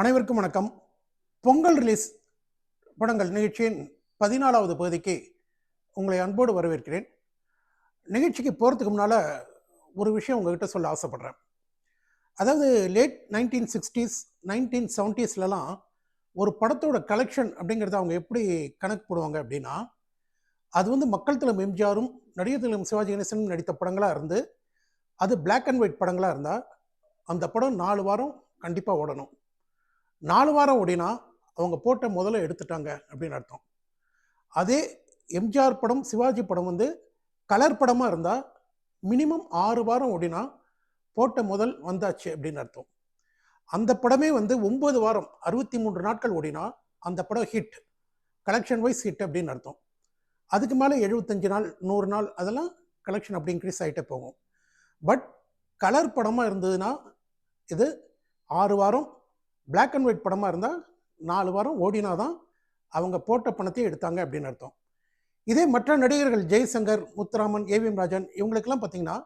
அனைவருக்கும் வணக்கம். பொங்கல் ரிலீஸ் படங்கள் நிகழ்ச்சியின் பதினாலாவது பகுதிக்கு உங்களை அன்போடு வரவேற்கிறேன். நிகழ்ச்சிக்கு போகிறதுக்கு முன்னால் ஒரு விஷயம் உங்ககிட்ட சொல்ல ஆசைப்பட்றேன். அதாவது லேட் நைன்டீன் சிக்ஸ்டீஸ் நைன்டீன் செவன்ட்டீஸ்லலாம் ஒரு படத்தோட கலெக்ஷன் அப்படிங்கிறத அவங்க எப்படி கணக்கு போடுவாங்க அப்படின்னா அது வந்து மக்கள் திலம் எம்ஜிஆரும் நடிகர் திலம் சிவாஜி கணேசனும் நடித்த படங்களாக இருந்து அது பிளாக் அண்ட் ஒயிட் படங்களாக இருந்தால் அந்த படம் நாலு வாரம் கண்டிப்பாக ஓடணும். நாலு வாரம் ஓடினா அவங்க போட்ட முதல்ல எடுத்துட்டாங்க அப்படின்னு அர்த்தம். அதே எம்ஜிஆர் படம் சிவாஜி படம் வந்து கலர் படமாக இருந்தால் மினிமம் ஆறு வாரம் ஓடினா போட்ட முதல் வந்தாச்சு அப்படின்னு அர்த்தம். அந்த படமே வந்து ஒன்பது வாரம் அறுபத்தி மூன்று நாட்கள் ஓடினா அந்த படம் ஹிட் கலெக்ஷன் வைஸ் ஹிட் அப்படின்னு அர்த்தம். அதுக்கு மேலே எழுபத்தஞ்சு நாள் நூறு நாள் அதெல்லாம் கலெக்ஷன் அப்படி இன்க்ரீஸ் ஆகிட்டே போகும். பட் கலர் படமாக இருந்ததுன்னா இது ஆறு வாரம் பிளாக் அண்ட் ஒயிட் படமாக இருந்தால் நாலு வாரம் ஓடினா தான் அவங்க போட்ட பணத்தை எடுத்தாங்க அப்படின்னு அர்த்தம். இதே மற்ற நடிகர்கள் ஜெய்சங்கர் முத்துராமன் ஏவிஎம் ராஜன் இவங்களுக்கெல்லாம் பார்த்தீங்கன்னா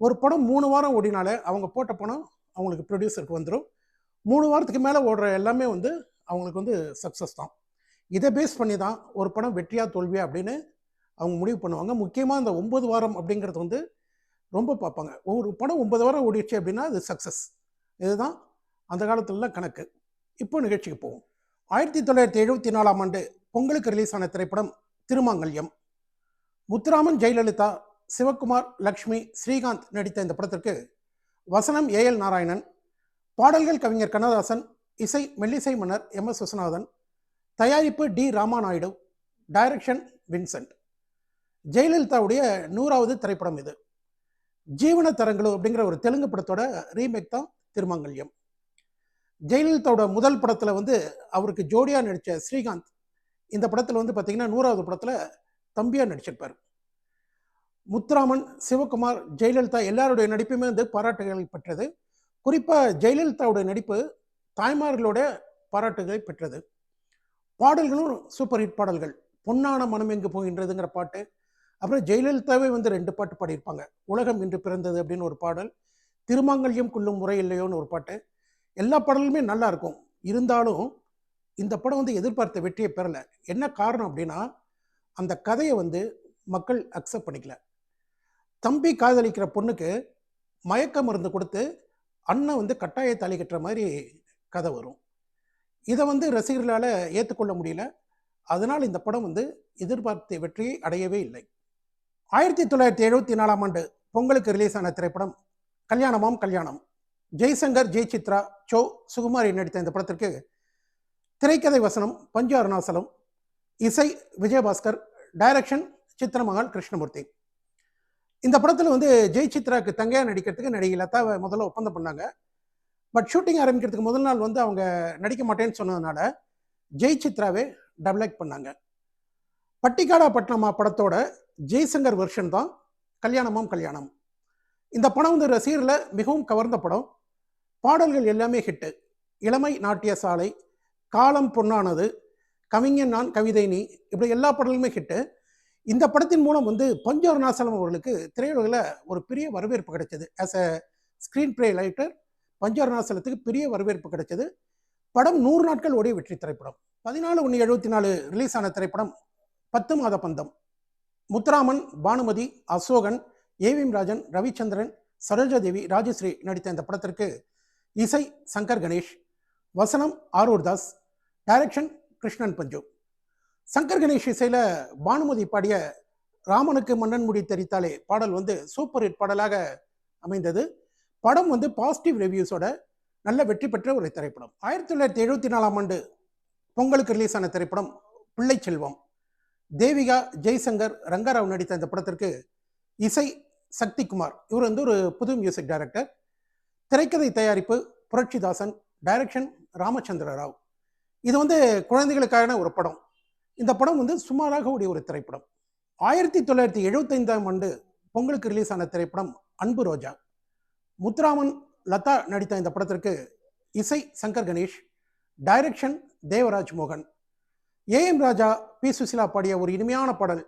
ஒரு படம் மூணு வாரம் ஓடினாலே அவங்க போட்ட பணம் அவங்களுக்கு ப்ரொடியூசருக்கு வந்துடும் மூணு வாரத்துக்கு மேலே ஓடுற எல்லாமே வந்து அவங்களுக்கு வந்து சக்ஸஸ் தான். இதை பேஸ் பண்ணி தான் ஒரு படம் வெற்றியா தோல்வியா அப்படின்னு அவங்க முடிவு பண்ணுவாங்க. முக்கியமாக இந்த ஒன்பது வாரம் அப்படிங்கிறது வந்து ரொம்ப பார்ப்பாங்க. ஒரு படம் ஒன்பது வாரம் ஓடிடுச்சு அப்படின்னா அது சக்ஸஸ் இதுதான் அந்த காலத்துலலாம் கணக்கு. இப்போ நிகழ்ச்சிக்கு போவோம். ஆயிரத்தி தொள்ளாயிரத்தி எழுபத்தி நாலாம் ஆண்டு பொங்கலுக்கு ரிலீஸ் ஆன திரைப்படம் திருமாங்கல்யம். முத்துராமன் ஜெயலலிதா சிவகுமார் லக்ஷ்மி ஸ்ரீகாந்த் நடித்த இந்த படத்திற்கு வசனம் ஏஎல் நாராயணன் பாடல்கள் கவிஞர் கண்ணதாசன் இசை மெல்லிசை மன்னர் எம் எஸ் விஸ்வநாதன் தயாரிப்பு டி ராமாநாயுடு டைரக்ஷன் வின்சென்ட். ஜெயலலிதாவுடைய நூறாவது திரைப்படம் இது. ஜீவன தரங்களு அப்படிங்கிற ஒரு தெலுங்கு படத்தோட ரீமேக் தான் திருமாங்கல்யம். ஜெயலலிதாவோட முதல் படத்தில் வந்து அவருக்கு ஜோடியாக நடித்த ஸ்ரீகாந்த் இந்த படத்தில் வந்து பார்த்தீங்கன்னா நூறாவது படத்தில் தம்பியாக நடிச்சிருப்பார். முத்துராமன் சிவகுமார் ஜெயலலிதா எல்லாருடைய நடிப்புமே வந்து பாராட்டுகளை பெற்றது. குறிப்பாக ஜெயலலிதாவுடைய நடிப்பு தாய்மார்களோட பாராட்டுகளை பெற்றது. பாடல்களும் சூப்பர் ஹிட் பாடல்கள். பொன்னான மனம் எங்கு போகின்றதுங்கிற பாட்டு அப்புறம் ஜெயலலிதாவே வந்து ரெண்டு பாட்டு பாடியிருப்பாங்க. உலகம் இன்று பிறந்தது அப்படின்னு ஒரு பாடல் திருமாங்கல்யம் கொள்ளும் முறை இல்லையோன்னு ஒரு பாட்டு எல்லா பாடலுமே நல்லா இருக்கும். இருந்தாலும் இந்த படம் வந்து எதிர்பார்த்த வெற்றியை பெறலை. என்ன காரணம் அப்படின்னா அந்த கதையை வந்து மக்கள் அக்செப்ட் பண்ணிக்கல. தம்பி காதலிக்கிற பொண்ணுக்கு மயக்க மருந்து கொடுத்து அண்ணன் வந்து கட்டாய தாலி கட்டுற மாதிரி கதை வரும். இதை வந்து ரசிகர்களால் ஏற்றுக்கொள்ள முடியல. அதனால் இந்த படம் வந்து எதிர்பார்த்த வெற்றியை அடையவே இல்லை. ஆயிரத்தி தொள்ளாயிரத்தி எழுபத்தி நாலாம் ஆண்டு பொங்கலுக்கு ரிலீஸ் ஆன திரைப்படம் கல்யாணமாம் கல்யாணம். ஜெய்சங்கர் ஜெய் சித்ரா சோ சுகுமாரி நடித்த இந்த படத்திற்கு திரைக்கதை வசனம் பஞ்சு அருணாசலம் இசை விஜயபாஸ்கர் டைரக்ஷன் சித்திரமகால் கிருஷ்ணமூர்த்தி. இந்த படத்தில் வந்து ஜெய் சித்ராக்கு தங்கையா நடிக்கிறதுக்கு நடிகை லதாவை முதல்ல ஒப்பந்தம் பண்ணாங்க. பட் ஷூட்டிங் ஆரம்பிக்கிறதுக்கு முதல் நாள் வந்து அவங்க நடிக்க மாட்டேன்னு சொன்னதுனால ஜெய் சித்ராவே டபுள் ஆக்ட் பண்ணாங்க. பட்டிக்காடா பட்டினமா படத்தோட ஜெய்சங்கர் வெர்ஷன் தான் கல்யாணமும் கல்யாணம். இந்த படம் வந்து ரசிகரில் மிகவும் கவர்ந்த படம். பாடல்கள் எல்லாமே ஹிட்டு இளமை நாட்டிய சாலை காலம் பொன்னானது கவிஞன் நான் கவிதை நீ இப்படி எல்லா பாடல்களுமே ஹிட்டு இந்த படத்தின் மூலம் வந்து பஞ்சு அருணாசலம் அவர்களுக்கு திரையுலகில் ஒரு பெரிய வரவேற்பு கிடைச்சது. As a screenplay writer Panchu அருணாசலத்துக்கு பெரிய வரவேற்பு கிடைச்சது. படம் நூறு நாட்கள் ஓடிய வெற்றி திரைப்படம். பதினாலு ஒன்று எழுபத்தி நாலு ரிலீஸ் ஆன திரைப்படம் பத்து மாத பந்தம். முத்துராமன் பானுமதி அசோகன் ஏவிஎம் ராஜன் ரவிச்சந்திரன் சரோஜாதேவி ராஜஸ்ரீ நடித்த இந்த படத்திற்கு இசை சங்கர் கணேஷ் வசனம் ஆரூர் தாஸ் டைரக்ஷன் கிருஷ்ணன் பஞ்சு. சங்கர் கணேஷ் இசையில் பானுமதி பாடிய ராமனுக்கு மன்னன் முடி தெரித்தாலே பாடல் வந்து சூப்பர் ஹிட் பாடலாக அமைந்தது. படம் வந்து பாசிட்டிவ் ரிவ்யூஸோட நல்ல வெற்றி பெற்ற ஒரு திரைப்படம். ஆயிரத்தி தொள்ளாயிரத்தி எழுபத்தி நாலாம் ஆண்டு பொங்கலுக்கு ரிலீஸ் ஆன திரைப்படம் பிள்ளை செல்வம். தேவிகா ஜெய்சங்கர் ரங்கராவ் நடித்த இந்த படத்திற்கு இசை சக்திகுமார். இவர் வந்து ஒரு புது மியூசிக் டைரக்டர் திரைக்கதை தயாரிப்பு புரட்சிதாசன் டைரக்ஷன் ராமச்சந்திர ராவ் இது வந்து குழந்தைகளுக்கான ஒரு படம். இந்த படம் வந்து சுமாராக உடைய ஒரு திரைப்படம். ஆயிரத்தி தொள்ளாயிரத்தி எழுபத்தைந்தாம் ஆண்டு பொங்கலுக்கு ரிலீஸ் ஆன திரைப்படம் அன்பு ரோஜா. முத்துராமன் லதா நடித்த இந்த படத்திற்கு இசை சங்கர் கணேஷ் டைரக்ஷன் தேவராஜ் மோகன். ஏஎம் ராஜா பி சுசிலா பாடிய ஒரு இனிமையான பாடல்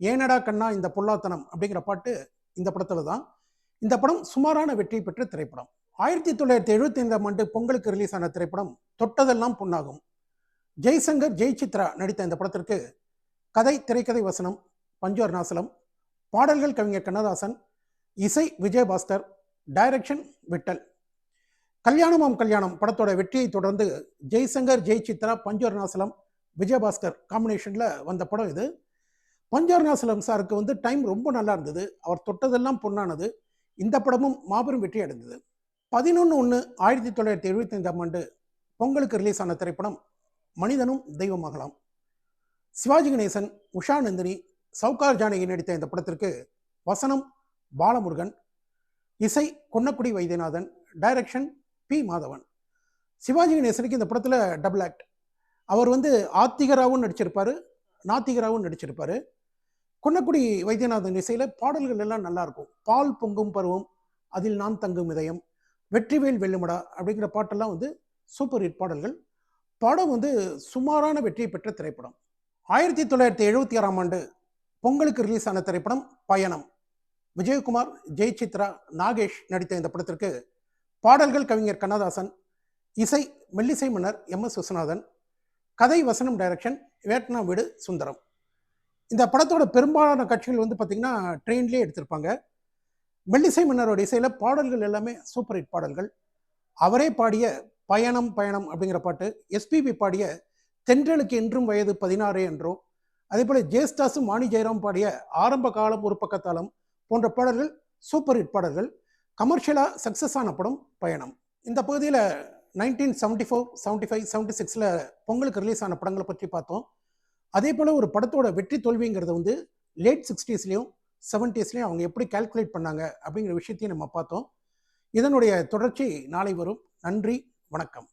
ஏனடா கண்ணா இந்த பொல்லாத்தனம் அப்படிங்கிற பாட்டு இந்த படத்தில் தான். இந்த படம் சுமாரான வெற்றி பெற்ற திரைப்படம். ஆயிரத்தி தொள்ளாயிரத்தி எழுபத்தி ஐந்தாம் ஆண்டு பொங்கலுக்கு ரிலீஸ் ஆன திரைப்படம் தொட்டதெல்லாம் பொன்னாகும் ஜெய்சங்கர் ஜெய் சித்ரா நடித்த இந்த படத்திற்கு கதை திரைக்கதை வசனம் பஞ்சு அருணாசலம் பாடல்கள் கவிஞர் கண்ணதாசன் இசை விஜயபாஸ்கர் டைரக்ஷன் விட்டல். கல்யாணமாம் கல்யாணம் படத்தோட வெற்றியை தொடர்ந்து ஜெய்சங்கர் ஜெய் சித்ரா பஞ்சு அருணாசலம் விஜயபாஸ்கர் காம்பினேஷனில் வந்த படம் இது. பஞ்சு சாருக்கு வந்து டைம் ரொம்ப நல்லா இருந்தது. அவர் தொட்டதெல்லாம் பொன்னானது இந்த படமும் மாபெரும் வெற்றி அடைந்தது பதினொன்று ஒன்று ஆயிரத்தி தொள்ளாயிரத்தி எழுபத்தி ஐந்தாம் ஆண்டு பொங்கலுக்கு ரிலீஸ் ஆன திரைப்படம் மனிதனும் தெய்வமாகலாம் சிவாஜி கணேசன் உஷா நந்தினி சவுகார் ஜானகி நடித்த இந்த படத்திற்கு வசனம் பாலமுருகன் இசை கொன்னக்குடி வைத்தியநாதன் டைரக்ஷன் பி மாதவன். சிவாஜி கணேசனுக்கு இந்த படத்தில் டபுள் ஆக்ட் அவர் வந்து ஆத்திகராகவும் நடிச்சிருப்பார் நாத்திகராகவும் நடிச்சிருப்பார். கொன்னக்குடி வைத்தியநாதன் இசையில் பாடல்கள் எல்லாம் நல்லாயிருக்கும் பால் பொங்கும் பருவம் அதில் நான் தங்கும் இதயம். வெற்றிவேல் வெள்ளுமடா அப்படிங்கிற பாட்டெல்லாம் வந்து சூப்பர் ஹிட் பாடல்கள். படம் வந்து சுமாரான வெற்றி பெற்ற திரைப்படம். ஆயிரத்தி தொள்ளாயிரத்தி எழுபத்தி ஆறாம் ஆண்டு பொங்கலுக்கு ரிலீஸ் ஆன திரைப்படம் பயணம். விஜயகுமார் ஜெயசித்ரா நாகேஷ் நடித்த இந்த படத்திற்கு பாடல்கள் கவிஞர் கண்ணதாசன் இசை மெல்லிசை மன்னர் எம். எஸ். விஸ்வநாதன் கதை வசனம் டைரக்ஷன் வேட்னா வீடு சுந்தரம். இந்த படத்தோட பெரும்பாலான காட்சிகள் வந்து பார்த்திங்கன்னா ட்ரெயின்லேயே எடுத்திருப்பாங்க. மெல்லிசை மன்னரோட இசையில் பாடல்கள் எல்லாமே சூப்பர் ஹிட் பாடல்கள். அவரே பாடிய பயணம் பயணம் அப்படிங்கிற பாட்டு எஸ்பிபி பாடிய தென்றலுக்கு என்றும் வயது பதினாறு என்றும் அதே போல் ஜேஸ்டாஸும் வாணி ஜெயராம் பாடிய ஆரம்ப காலம் ஒரு பக்கத்தாலம் போன்ற பாடல்கள் சூப்பர் ஹிட் பாடல்கள். கமர்ஷியலாக சக்ஸஸ் ஆன படம் பயணம். இந்த பகுதியில் nineteen seventy four seventy five seventy சிக்ஸில் பொங்கலுக்கு ரிலீஸ் ஆன படங்களை பற்றி பார்த்தோம். அதே போல் ஒரு படத்தோட வெற்றி தோல்விங்கிறது வந்து லேட் சிக்ஸ்டீஸ்லேயும் செவன்டீஸ்லேயும் அவங்க எப்படி கால்குலேட் பண்ணாங்க அப்படிங்கிற விஷயத்தையும் நம்ம பார்த்தோம். இதனுடைய தொடர்ச்சி நாளை வரும். நன்றி வணக்கம்.